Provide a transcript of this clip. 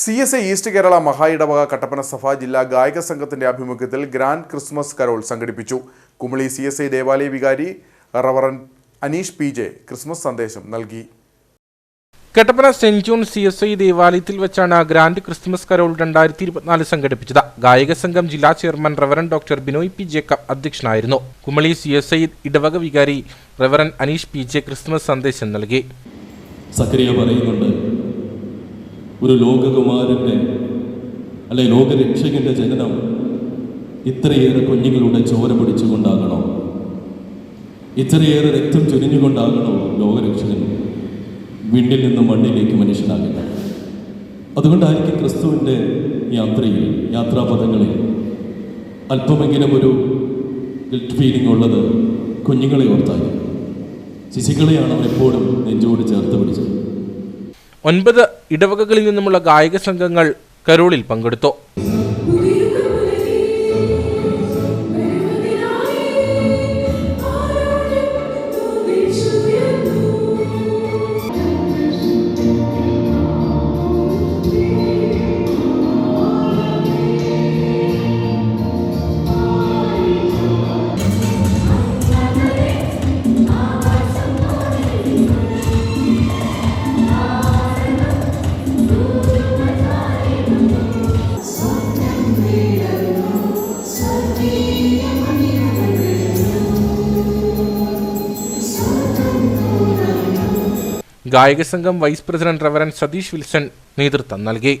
C S I East Kerala മഹായിടവക Kattappana സഭ ജില്ലാ ഗായക സംഘത്തിന്റെ ആഭിമുഖ്യത്തിൽ ഗ്രാൻഡ് ക്രിസ്മസ് കരോൾ സംഘടിപ്പിച്ചു. കുമളി സി എസ് ഐ ദേവാലയ വികാരി reverend Aneesh P J Christmas സന്ദേശം നൽകി. Kattappana saint John C S I ദേവാലയത്തിൽ വെച്ചാണ് ഗ്രാൻഡ് ക്രിസ്മസ് കരോൾ രണ്ടായിരത്തി ഇരുപത്തിനാല് സംഘടിപ്പിച്ചത്. ഗായക സംഘം ജില്ലാ chairman reverend doctor Binoy P Jacob അധ്യക്ഷനായിരുന്നു. കുമളി സി എസ് ഐ ഇടവക വികാരി reverend Aneesh P J Christmas സന്ദേശം നൽകി. സക്രിയ പറയുന്നുണ്ട് ഒരു ലോകകുമാരന്റെ അല്ലെ ലോകരക്ഷകന്റെ ജനനം ഇത്രയേറെ കുഞ്ഞുങ്ങളുടെ ചോര പിടിച്ചുകൊണ്ടാകണോ? ഇത്രയേറെ രക്തം ചൊരിഞ്ഞുകൊണ്ടാകണോ ലോകരക്ഷകൻ വീണ്ടിൽ നിന്നും മണ്ണിലേക്ക് മനുഷ്യനാകുന്നത്? അതുകൊണ്ടായിരിക്കും ക്രിസ്തുവിന്റെ യാത്രയിൽ യാത്രാപഥങ്ങളിൽ അല്പമെങ്കിലും ഒരു ഗിൽറ്റ് ഫീലിംഗ് ഉള്ളത് കുഞ്ഞുങ്ങളെ ഓർത്തായി ശിശുക്കളെയാണ് അവൻ എപ്പോഴും നെഞ്ചോട് ചേർത്ത് പിടിച്ചത്. ഒൻപത് ഇടവകകളിൽ നിന്നുമുള്ള ഗായക സംഘങ്ങൾ കരോളിൽ പങ്കെടുത്തു. ഗായക സംഘം vice president reverend Satheesh Wilson നേതൃത്വം നൽകി